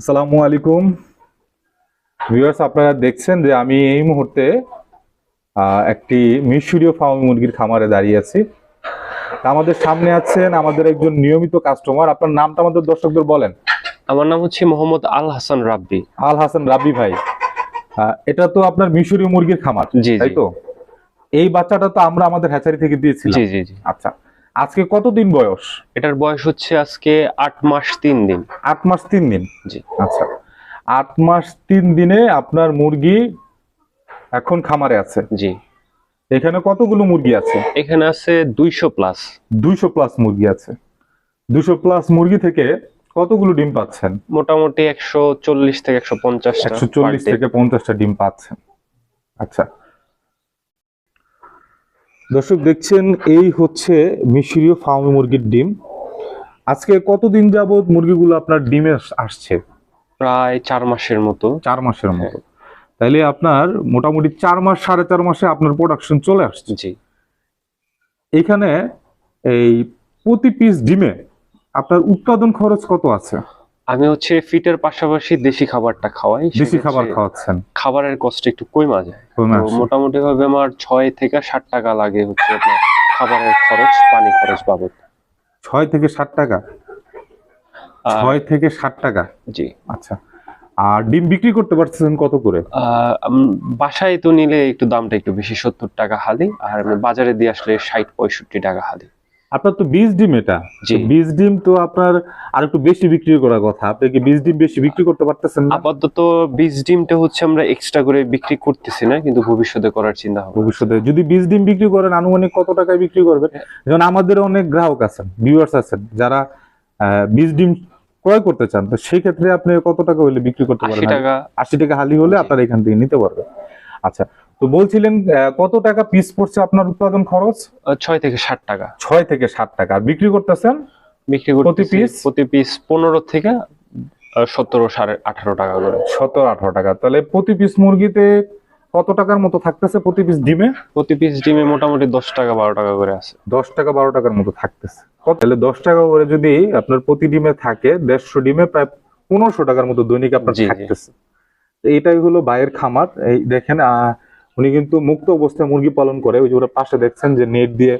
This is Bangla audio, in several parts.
আসসালামু আলাইকুম। ভিউয়ার্স আপনারা দেখছেন যে আমি এই মুহূর্তে একটি মিশরীয় ফার্ম মুরগির খামারে দাঁড়িয়ে আছি। আমাদের সামনে আছেন আমাদের একজন নিয়মিত কাস্টমার আপনার নামটা আমাদের দর্শকদের বলেন। আমার নাম হচ্ছে মোহাম্মদ আল হাসান রাব্বি। আল হাসান রাবি ভাই। এটা তো আপনার মিশরীয় মুরগির খামার তাই তো? এই বাচ্চাটা তো আমরা আমাদের হ্যাচারি থেকে দিয়েছিলাম। জি জি জি। আচ্ছা। আজকে কতদিন বয়স? এটার বয়স হচ্ছে আজকে আট মাস তিন দিন। আট মাস তিন দিন? জি। আচ্ছা। আট মাস তিন দিনে আপনার মুরগি এখন খামারে আছে? জি। এখানে কতগুলো মুরগি আছে? এখানে আছে দুইশো প্লাস। দুইশো প্লাস মুরগি আছে। দুইশো প্লাস মুরগি থেকে কতগুলো ডিম পাচ্ছেন? মোটামুটি একশো চল্লিশ থেকে একশো পঞ্চাশ একশো চল্লিশ থেকে পঞ্চাশটা ডিম পাচ্ছেন। আচ্ছা। দর্শক দেখছেন এই হচ্ছে মিশরীয় ফার্মি মুরগির ডিম। আজকে কতদিন যাবত মুরগিগুলো আপনার ডিমে আসছে? প্রায় চার মাসের মতো। চার মাসের মতো। তাইলে আপনার মোটামুটি চার মাস সাড়ে চার মাসে আপনার প্রোডাকশন চলে আসছে। জি। এখানে এই প্রতি পিস ডিমে আপনার উৎপাদন খরচ কত আছে? আমি হচ্ছে ফিটের পাশাপাশি দেশি খাবারটা খাওয়াই দেশি খাবার খাওয়াচ্ছেন? খাবারের কষ্ট একটু কমা যায়। মোটামুটি ভাবে আমার ছয় থেকে ষাট টাকা লাগে হচ্ছে আপনার খাবারের খরচ পানি খরচ বাবদ। ছয় থেকে ষাট টাকা? ছয় থেকে ষাট টাকা? জি। আচ্ছা। আর ডিম বিক্রি করতে পারতেছেন কত করে? বাসায় তো নিলে একটু দামটা একটু বেশি সত্তর টাকা হালি আর বাজারে দিয়ে আসলে ষাট পঁয়ষট্টি টাকা হালি। আপনার তো বীজ ডিম এটা। বীজ ডিম তো আপনার আর একটু বেশি বিক্রি করার কথা। আপনি কি বীজ ডিম বেশি বিক্রি করতে পারতেছেন না? আপাতত বীজ ডিমটা হচ্ছে আমরা এক্সট্রা করে বিক্রি করতেছি না কিন্তু ভবিষ্যতে করার চিন্তা ভাবনা ভবিষ্যতে যদি বীজ ডিম বিক্রি করেন আনুমানিক কত টাকায় বিক্রি করবেন? যেমন আমাদের অনেক গ্রাহক আছেন ভিউয়ার্স আছেন যারা আহ, বীজ ডিম ক্রয় করতে চান তো সেই ক্ষেত্রে আপনি কত টাকা হলে বিক্রি করতে আশি পারেন? টাকা। আশি টাকা হালি হলে। আপনারা এখান থেকে নিতে পারবেন। আচ্ছা তো বলছিলেন কত টাকা পিস পড়ছে আপনার উৎপাদন খরচ? ছয় থেকে ষাট টাকা। ছয় থেকে ষাট টাকা। আর বিক্রি করতেছেন? বিক্রি প্রতি piece? প্রতি পিস পনেরো থেকে সতেরো সাড়ে আঠারো টাকা করে। সতেরো আঠারো টাকা। তাহলে প্রতি পিস মুরগিতে কত টাকার মতো থাকতেছে প্রতি পিস ডিমে? প্রতি পিস ডিমে মোটামুটি দশ টাকা বারো টাকা করে আছে। দশ টাকা বারো টাকার মতো থাকতেছে। তাহলে দশ টাকা করে যদি আপনার প্রতি ডিমে থাকে দেড়শো ডিমে প্রায় পনেরোশো টাকার মতো দৈনিক আপনার। থাকতেছে। এইটাই হলো বাইয়ের খামার। এই দেখেন উনি কিন্তু মুক্ত অবস্থায় মুরগি পালন করে। ওই যে ওরা পাশে দেখছেন যে নেট দিয়ে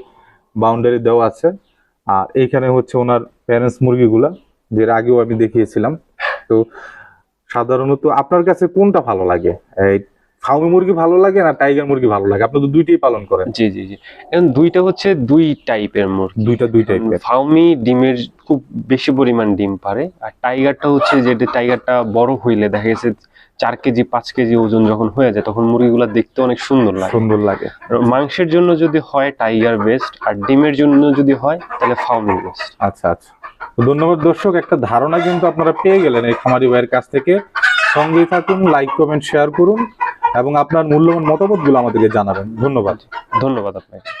বাউন্ডারি দেওয়া আছে। আর এইখানে হচ্ছে ওনার প্যারেন্টস মুরগিগুলা, যে আগেও আমি দেখিয়েছিলাম। তো সাধারণত আপনার কাছে কোনটা ভালো লাগে? এই ফাউমি মুরগি ভালো লাগে না টাইগার মুরগি ভালো লাগে? আপনি তো দুইটাই পালন করেন। জি জি জি। এখন দুইটা হচ্ছে দুই টাইপের মুরগি। দুইটা দুই টাইপের। ফাউমি ডিমের খুব বেশি পরিমাণ ডিম পারে। আর টাইগারটা হচ্ছে যেটা টাইগারটা বড় হইলে দেখা গেছে চার কেজি পাঁচ কেজি ওজন যখন হয়ে যায় তখন মুরগিগুলো দেখতে অনেক সুন্দর লাগে। সুন্দর লাগে। মাংসের জন্য যদি হয় টাইগার বেস্ট আর ডিমের জন্য যদি হয় তাহলে ফাউমি বেস্ট। আচ্ছা আচ্ছা। ধন্যবাদ দর্শক একটা ধারণা কিন্তু আপনারা পেয়ে গেলেন এই খামারি ভাইয়ের কাছ থেকে। সঙ্গেই থাকুন লাইক কমেন্ট শেয়ার করুন। এবং আপনার মূল্যবান মতামতগুলো আমাদেরকে জানাবেন। ধন্যবাদ। ধন্যবাদ আপনাকে।